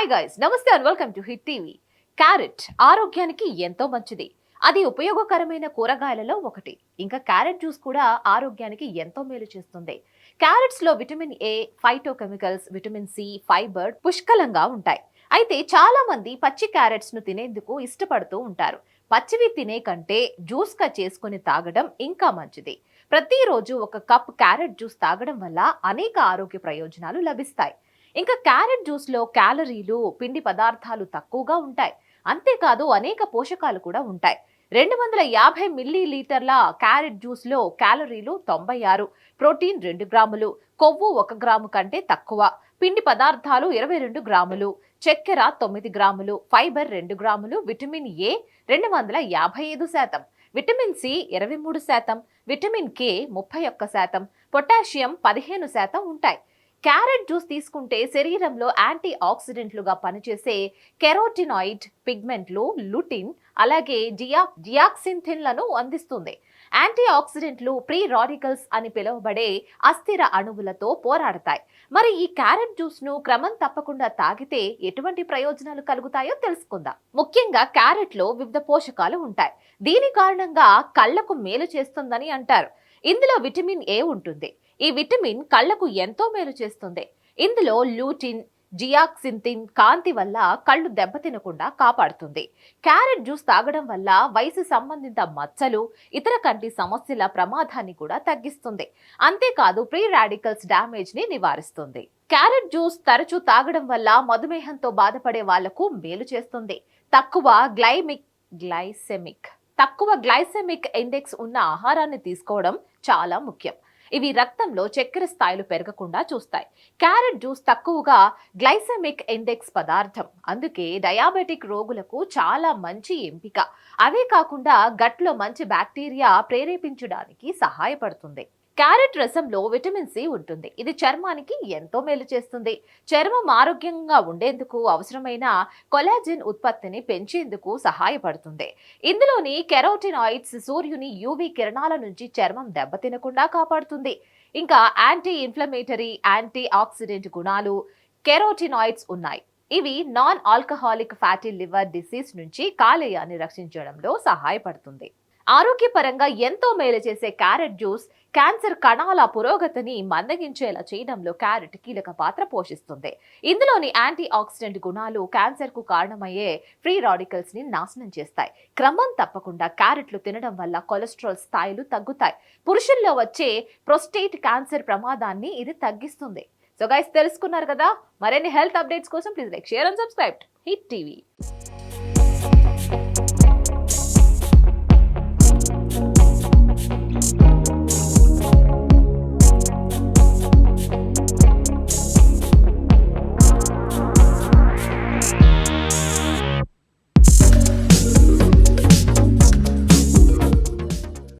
Hi guys namaste and welcome to hit TV carrot ఆరోగ్యానికి ఎంతో మంచిది. అది ఉపయోగకరమైన కూరగాయలలో ఒకటి. ఇంకా క్యారెట్ జ్యూస్ కూడా ఆరోగ్యానికి ఎంతో మేలు చేస్తుంది. క్యారెట్స్లో vitamin A phytochemicals vitamin C fibre పుష్కలంగా ఉంటాయి. అయితే చాలామంది పచ్చి క్యారెట్స్ను తినేందుకు ఇష్టపడుతూ ఉంటారు. పచ్చివి తినే కంటే జ్యూస్గా చేసుకుని తాగడం ఇంకా మంచిది. ప్రతిరోజు ఒక కప్ క్యారెట్ జ్యూస్ తాగడం వల్ల అనేక ఆరోగ్య ప్రయోజనాలు లభిస్తాయి. ఇంకా క్యారెట్ జ్యూస్లో క్యాలరీలు పిండి పదార్థాలు తక్కువగా ఉంటాయి. అంతేకాదు అనేక పోషకాలు కూడా ఉంటాయి. రెండు వందల యాభై మిల్లీ లీటర్ల క్యారెట్ జ్యూస్లో క్యాలరీలు తొంభై ఆరు. ప్రోటీన్ రెండు గ్రాములు కొవ్వు ఒక గ్రాము కంటే తక్కువ. పిండి పదార్థాలు ఇరవై రెండు గ్రాములు చక్కెర తొమ్మిది గ్రాములు ఫైబర్ రెండు గ్రాములు విటమిన్ ఏ రెండు వందల యాభై ఐదు శాతం. విటమిన్ సి ఇరవై మూడు శాతం విటమిన్ కే ముప్పై ఒక్క శాతం పొటాషియం పదిహేను శాతం ఉంటాయి. క్యారెట్ జ్యూస్ తీసుకుంటే శరీరంలో యాంటీ ఆక్సిడెంట్లుగా పనిచేసే కెరోటినాయిడ్ పిగ్మెంట్లు లుటిన్ అలాగే జియా జియాక్సింథిన్లను అందిస్తుంది. యాంటీ ఆక్సిడెంట్లు ప్రీ రాడికల్స్ అని పిలువబడే అస్థిర అణువులతో పోరాడతాయి. మరి ఈ క్యారెట్ జ్యూస్ను క్రమం తప్పకుండా తాగితే ఎటువంటి ప్రయోజనాలు కలుగుతాయో తెలుసుకుందాం. ముఖ్యంగా క్యారెట్లో వివిధ పోషకాలు ఉంటాయి. దీని కారణంగా కళ్ళకు మేలు చేస్తుందని అంటారు. ఇందులో విటమిన్ ఏ ఉంటుంది? ఈ విటమిన్ కళ్ళకు ఎంతో మేలు చేస్తుంది. ఇందులో లూటిన్ జియాక్సింతిన్ కాంతి వల్ల కళ్ళు దెబ్బతినకుండా కాపాడుతుంది. క్యారెట్ జ్యూస్ తాగడం వల్ల వయసు సంబంధిత మచ్చలు ఇతర కంటి సమస్యల ప్రమాదాన్ని కూడా తగ్గిస్తుంది. అంతేకాదు ప్రీ రాడికల్స్ డ్యామేజ్ని నివారిస్తుంది. క్యారెట్ జ్యూస్ తరచూ తాగడం వల్ల మధుమేహంతో బాధపడే వాళ్ళకు మేలు చేస్తుంది. తక్కువ గ్లైమిక్ గ్లైసెమిక్ తక్కువ గ్లైసెమిక్ ఇండెక్స్ ఉన్న ఆహారాన్ని తీసుకోవడం చాలా ముఖ్యం. ఇవి రక్తంలో చక్కెర స్థాయిలు పెరగకుండా చూస్తాయి. క్యారెట్ జ్యూస్ తక్కువగా గ్లైసెమిక్ ఇండెక్స్ పదార్థం. అందుకే డయాబెటిక్ రోగులకు చాలా మంచి ఎంపిక. అవే కాకుండా గట్లో మంచి బ్యాక్టీరియా ప్రేరేపించడానికి సహాయపడుతుంది. క్యారెట్ రసంలో విటమిన్ సి ఉంటుంది. ఇది చర్మానికి ఎంతో మేలు చేస్తుంది. చర్మం ఆరోగ్యంగా ఉండేందుకు అవసరమైన కొలాజిన్ ఉత్పత్తిని పెంచేందుకు సహాయపడుతుంది. ఇందులోని కెరోటినాయిడ్స్ సూర్యుని యూవీ కిరణాల నుంచి చర్మం దెబ్బతినకుండా కాపాడుతుంది. ఇంకా యాంటీ ఇన్ఫ్లమేటరీ యాంటీ ఆక్సిడెంట్ గుణాలు కెరోటినాయిడ్స్ ఉన్నాయి. ఇవి non alcoholic fatty liver disease నుంచి కాలేయాన్ని రక్షించడంలో సహాయపడుతుంది. ఆరోగ్యపరంగా ఎంతో మేలు చేసే క్యారెట్ జ్యూస్ క్యాన్సర్ కణాల పురోగతిని మందగించేలా చేయడంలో క్యారెట్ కీలక పాత్ర పోషిస్తుంది. ఇందులోని యాంటీ ఆక్సిడెంట్ గుణాలు క్యాన్సర్కు కారణమయ్యే ఫ్రీ రాడికల్స్ని నాశనం చేస్తాయి. క్రమం తప్పకుండా క్యారెట్లు తినడం వల్ల కొలెస్ట్రాల్ స్థాయిలు తగ్గుతాయి. పురుషుల్లో వచ్చే ప్రొస్టేట్ క్యాన్సర్ ప్రమాదాన్ని ఇది తగ్గిస్తుంది. సో గైస్ తెలుసుకున్నారు కదా? మరిన్ని హెల్త్ అప్డేట్స్ కోసం please like share and subscribe. Hit TV.